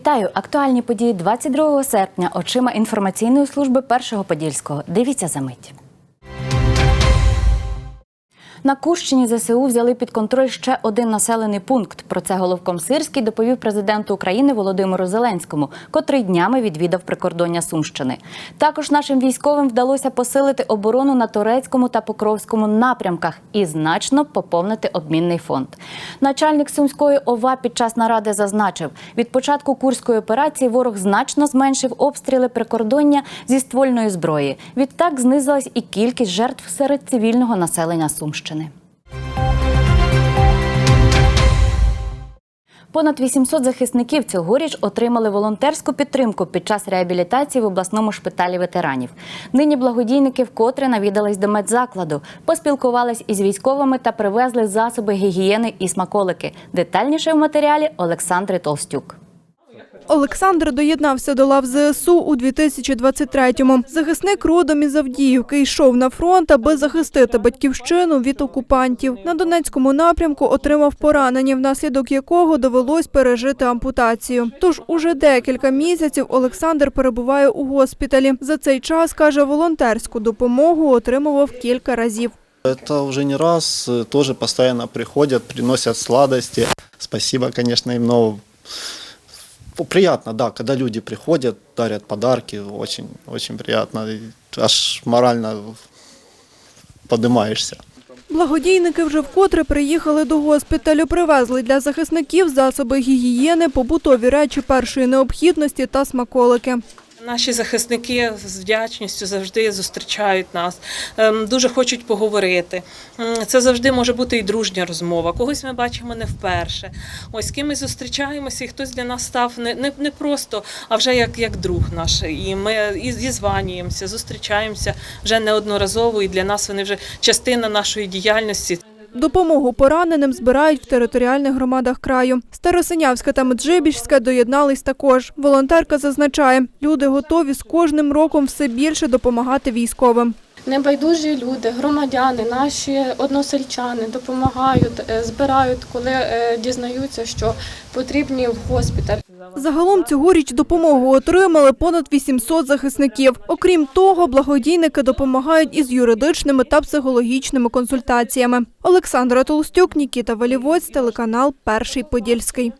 Вітаю! Актуальні події 22 серпня. Очима інформаційної служби Першого Подільського. Дивіться за мить. На Курщині ЗСУ взяли під контроль ще один населений пункт. Про це головком Сирський доповів президенту України Володимиру Зеленському, котрий днями відвідав прикордоння Сумщини. Також нашим військовим вдалося посилити оборону на турецькому та покровському напрямках і значно поповнити обмінний фонд. Начальник сумської ОВА під час наради зазначив, від початку курської операції ворог значно зменшив обстріли прикордоння зі ствольної зброї. Відтак знизилась і кількість жертв серед цивільного населення Сумщини. Понад 800 захисників цьогоріч отримали волонтерську підтримку під час реабілітації в обласному шпиталі ветеранів. Нині благодійники вкотре навідались до медзакладу, поспілкувались із військовими та привезли засоби гігієни і смаколики. Детальніше в матеріалі Олександри Толстюк. Олександр доєднався до лав ЗСУ у 2023-му. Захисник родом із Авдіївки йшов на фронт, аби захистити батьківщину від окупантів. На Донецькому напрямку отримав поранення, внаслідок якого довелось пережити ампутацію. Тож уже декілька місяців Олександр перебуває у госпіталі. За цей час каже, волонтерську допомогу отримував кілька разів. Это уже не раз, э, тоже постоянно приходят, приносят сладости. Спасибо, конечно, им, но приятно, да, когда люди приходят, дарят подарки, очень, очень приятно, аж морально поднимаешься. Благодійники вже вкотре приїхали до госпіталю, привезли для захисників засоби гігієни, побутові речі першої необхідності та смаколики. Наші захисники з вдячністю завжди зустрічають нас, ем, дуже хочуть поговорити. Це завжди може бути і дружня розмова. Когось ми бачимо не вперше. Ось з ким ми зустрічаємося, і хтось для нас став не, не, не просто, а вже як, як друг наш. І ми і зізванюємося, зустрічаємося вже неодноразово, і для нас вони вже частина нашої діяльності. Допомогу пораненим збирають в територіальних громадах краю. Старосинявська та Меджибіжська доєднались також. Волонтерка зазначає, люди готові з кожним роком все більше допомагати військовим. Небайдужі люди, громадяни, наші односельчани допомагають, е, збирають, коли е, дізнаються, що потрібні в госпіталь. Загалом цьогоріч допомогу отримали понад 800 захисників. Окрім того, благодійники допомагають із юридичними та психологічними консультаціями. Олександра Толстюк, Нікіта Валівоць, телеканал Перший Подільський.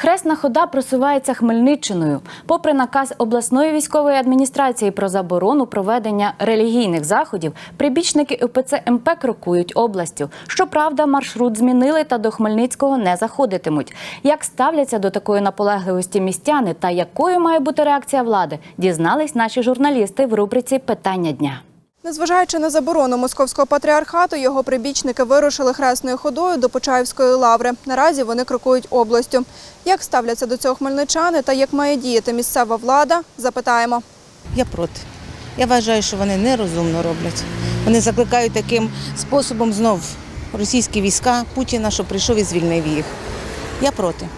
Хресна хода просувається Хмельниччиною. Попри наказ обласної військової адміністрації про заборону проведення релігійних заходів, прибічники УПЦ МП крокують областю. Щоправда, маршрут змінили та до Хмельницького не заходитимуть. Як ставляться до такої наполегливості містяни та якою має бути реакція влади, дізнались наші журналісти в рубриці Питання дня. Незважаючи на заборону московського патріархату, його прибічники вирушили хресною ходою до Почаївської лаври. Наразі вони крокують областю. Як ставляться до цього хмельничани та як має діяти місцева влада, запитаємо. Я проти. Я вважаю, що вони нерозумно роблять. Вони закликають таким способом знов російські війська Путіна, що прийшов і звільнив їх. Я проти.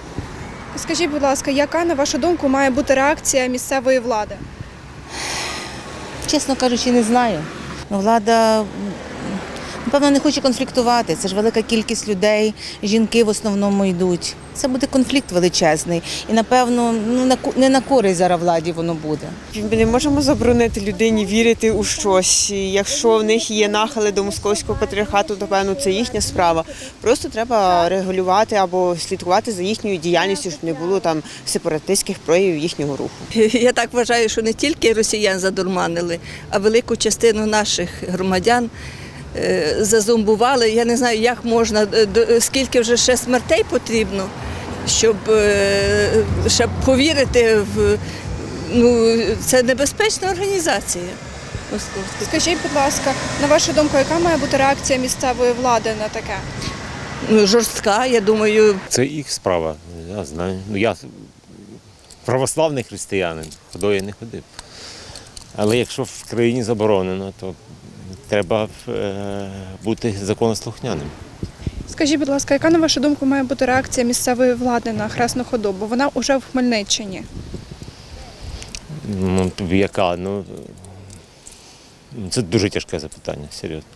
Скажіть, будь ласка, яка на вашу думку має бути реакція місцевої влади? Чесно кажучи, не знаю. Ну, влада, напевно, не хоче конфліктувати. Це ж велика кількість людей, жінки в основному йдуть. Це буде конфлікт величезний. І, напевно, ну, не на користь зараз владі воно буде. Ми не можемо заборонити людині вірити у щось. І Якщо в них є нахили до московського патріархату, то певно це їхня справа. Просто треба регулювати або слідкувати за їхньою діяльністю, щоб не було там сепаратистських проявів їхнього руху. Я так вважаю, що не тільки росіян задурманили, а велику частину наших громадян зазомбували. Я не знаю, як можна, е, скільки вже ще смертей потрібно, щоб е, ще повірити в ну, це небезпечна організація. московська. Скажіть, будь ласка, на вашу думку, яка має бути реакція місцевої влади на таке? Ну, жорстка, я думаю, Це їх справа. Я знаю. Ну я православний християнин, ходою не ходив. Але якщо в країні заборонено, то треба е, бути законослухняним. Скажіть, будь ласка, яка на вашу думку має бути реакція місцевої влади на хресну ходу? Бо вона вже в Хмельниччині. Ну, яка? Ну, це дуже тяжке запитання, серйозно.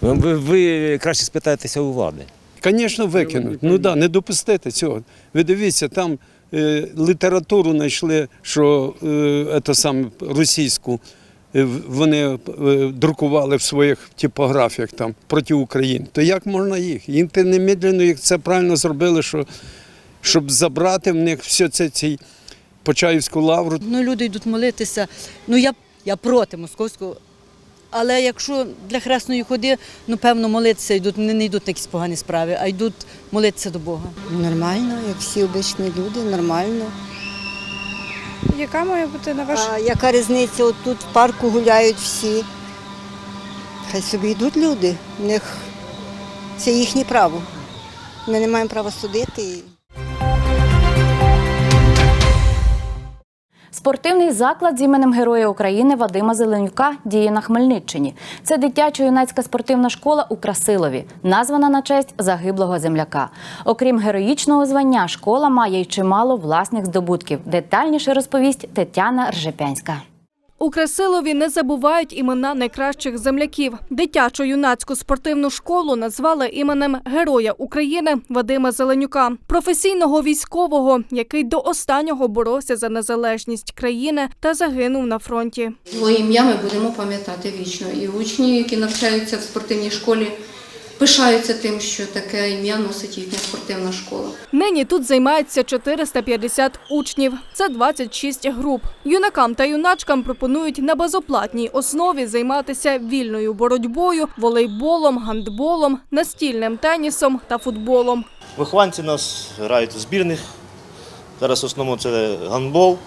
Ви, ви краще спитаєтеся у влади. Звісно, викинуть. Ну да, не допустити цього. Ви дивіться, там е, літературу знайшли, що е, це саме російську. Е, Вони е, друкували в своїх типографіях там проти України. То як можна їх? Їм те немедленно їх це правильно зробили, що, щоб забрати в них все це цей Почаївську лавру. Ну, люди йдуть молитися. Ну, я, я проти московського. Але якщо для хресної ходи, ну певно, молитися йдуть, не, не йдуть на якісь погані справи, а йдуть молитися до Бога. Нормально, як всі обичні люди, нормально. Яка має бути на ваш А яка різниця? От тут в парку гуляють всі. Хай собі йдуть люди. В них це їхнє право. Ми не маємо права судити. Спортивний заклад з іменем Героя України Вадима Зеленюка діє на Хмельниччині. Це дитячо-юнацька спортивна школа у Красилові, названа на честь загиблого земляка. Окрім героїчного звання, школа має й чимало власних здобутків. Детальніше розповість Тетяна Ржепянська. У Красилові не забувають імена найкращих земляків. Дитячо-юнацьку спортивну школу назвали іменем Героя України Вадима Зеленюка, професійного військового, який до останнього боровся за незалежність країни та загинув на фронті. Його ім'я ми будемо пам'ятати вічно. І учні, які навчаються в спортивній школі, пишаються тим, що таке ім'я носить їхня спортивна школа. Нині тут займається 450 учнів. Це 26 груп. Юнакам та юначкам пропонують на безоплатній основі займатися вільною боротьбою, волейболом, гандболом, настільним тенісом та футболом. Вихованці у нас грають в збірних. Зараз в основному це гандбол.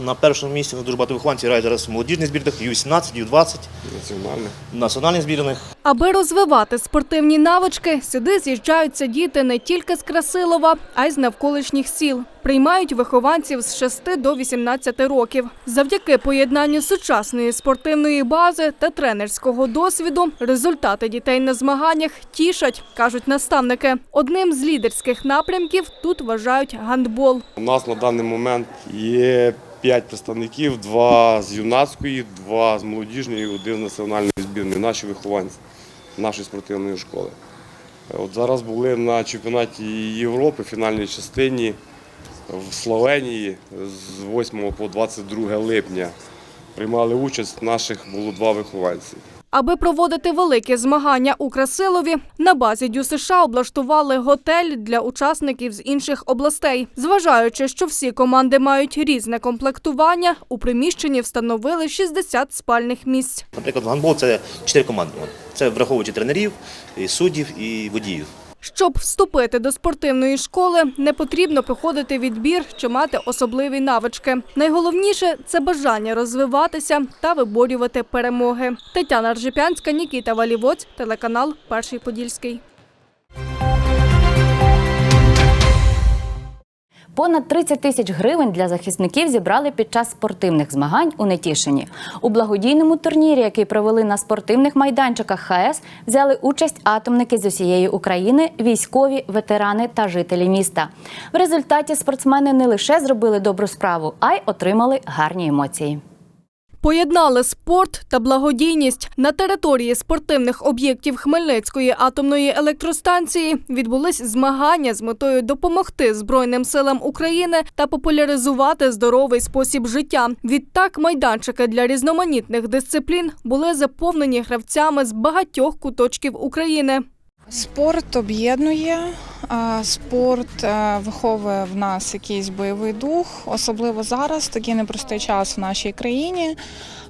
На першому місці дуже багато вихованців грають зараз в молодіжних збірних, Ю-18, Ю-20, Національне. національних збірних. Аби розвивати спортивні навички, сюди з'їжджаються діти не тільки з Красилова, а й з навколишніх сіл. Приймають вихованців з 6 до 18 років. Завдяки поєднанню сучасної спортивної бази та тренерського досвіду результати дітей на змаганнях тішать, кажуть наставники. Одним з лідерських напрямків тут вважають гандбол. У нас на даний момент є п'ять представників: два з юнацької, два з молодіжної, один з національної збірної, наші вихованці нашої спортивної школи. От зараз були на чемпіонаті Європи в фінальній частині в Словенії з 8 по 22 липня. Приймали участь, наших було два вихованці. Аби проводити великі змагання у Красилові, на базі Дю США облаштували готель для учасників з інших областей. Зважаючи, що всі команди мають різне комплектування, у приміщенні встановили 60 спальних місць. Наприклад, гандбол це чотири команди. Це враховуючи тренерів, і суддів і водіїв. Щоб вступити до спортивної школи, не потрібно проходити відбір чи мати особливі навички. Найголовніше це бажання розвиватися та виборювати перемоги. Тетяна Ржепянська, Нікіта Валівоць, телеканал Перший Подільський. Понад 30 тисяч гривень для захисників зібрали під час спортивних змагань у Нетішині. У благодійному турнірі, який провели на спортивних майданчиках ХАЕС, взяли участь атомники з усієї України, військові, ветерани та жителі міста. В результаті спортсмени не лише зробили добру справу, а й отримали гарні емоції. Поєднали спорт та благодійність на території спортивних об'єктів Хмельницької атомної електростанції відбулись змагання з метою допомогти Збройним силам України та популяризувати здоровий спосіб життя. Відтак, майданчики для різноманітних дисциплін були заповнені гравцями з багатьох куточків України. Спорт об'єднує, спорт е, виховує в нас якийсь бойовий дух, особливо зараз, такий непростий час в нашій країні.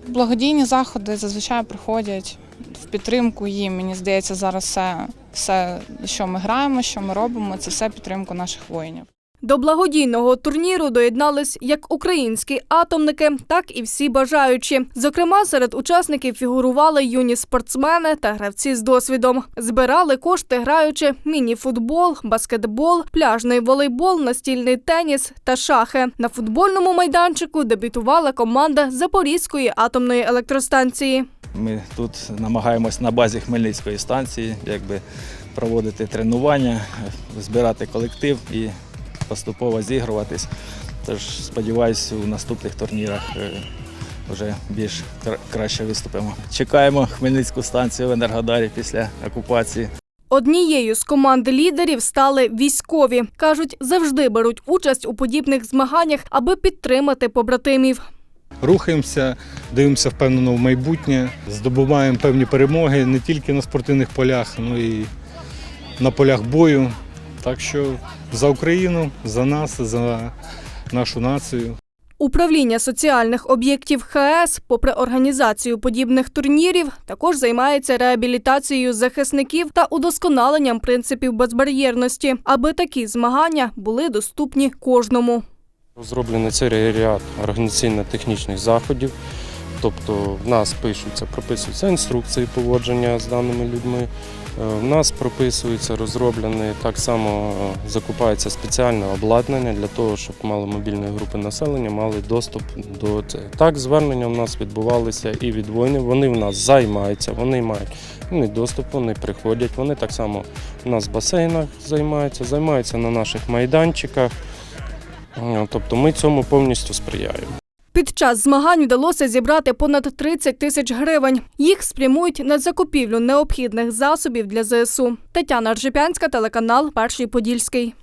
Благодійні заходи зазвичай приходять в підтримку їм. Мені здається, зараз все, все, що ми граємо, що ми робимо, це все підтримку наших воїнів. До благодійного турніру доєднались як українські атомники, так і всі бажаючі. Зокрема, серед учасників фігурували юні спортсмени та гравці з досвідом. Збирали кошти, граючи міні-футбол, баскетбол, пляжний волейбол, настільний теніс та шахи. На футбольному майданчику дебютувала команда Запорізької атомної електростанції. Ми тут намагаємось на базі Хмельницької станції якби, проводити тренування, збирати колектив і поступово зігруватись. Тож сподіваюся, у наступних турнірах е, вже більш краще виступимо. Чекаємо Хмельницьку станцію в Енергодарі після окупації. Однією з команд лідерів стали військові. Кажуть, завжди беруть участь у подібних змаганнях, аби підтримати побратимів. Рухаємося, дивимося впевнено в майбутнє, здобуваємо певні перемоги не тільки на спортивних полях, але й на полях бою. Так що за Україну, за нас, за нашу націю. Управління соціальних об'єктів ХС, попри організацію подібних турнірів, також займається реабілітацією захисників та удосконаленням принципів безбар'єрності, аби такі змагання були доступні кожному. Розроблений цілий ряд організаційно-технічних заходів. Тобто в нас пишуться, прописуються інструкції поводження з даними людьми. Е, В нас прописується, розроблене так само е, закупається спеціальне обладнання для того, щоб маломобільні групи населення мали доступ до цього. Так, звернення в нас відбувалися і від воїнів. Вони в нас займаються, вони мають доступ, вони приходять. Вони так само у нас в басейнах займаються, займаються на наших майданчиках. Е, Тобто ми цьому повністю сприяємо. Під час змагань вдалося зібрати понад 30 тисяч гривень. Їх спрямують на закупівлю необхідних засобів для ЗСУ. Тетяна Ржепянська, телеканал Перший Подільський.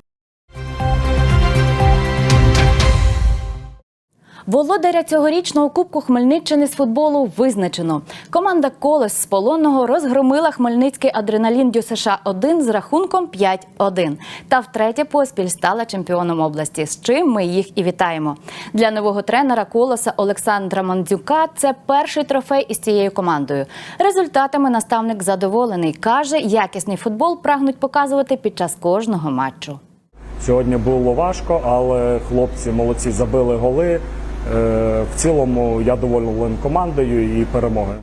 Володаря цьогорічного Кубку Хмельниччини з футболу визначено. Команда Колес з полонного розгромила хмельницький адреналін США 1 з рахунком 5-1. Та втретє поспіль стала чемпіоном області. З чим ми їх і вітаємо. Для нового тренера Колоса Олександра Мандзюка це перший трофей із цією командою. Результатами наставник задоволений. каже, якісний футбол прагнуть показувати під час кожного матчу. Сьогодні було важко, але хлопці молодці забили голи. Е, В цілому я доволен командою і перемогою.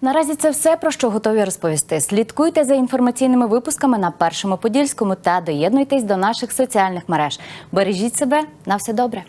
Наразі це все про що готові розповісти. Слідкуйте за інформаційними випусками на першому подільському та доєднуйтесь до наших соціальних мереж. Бережіть себе на все добре.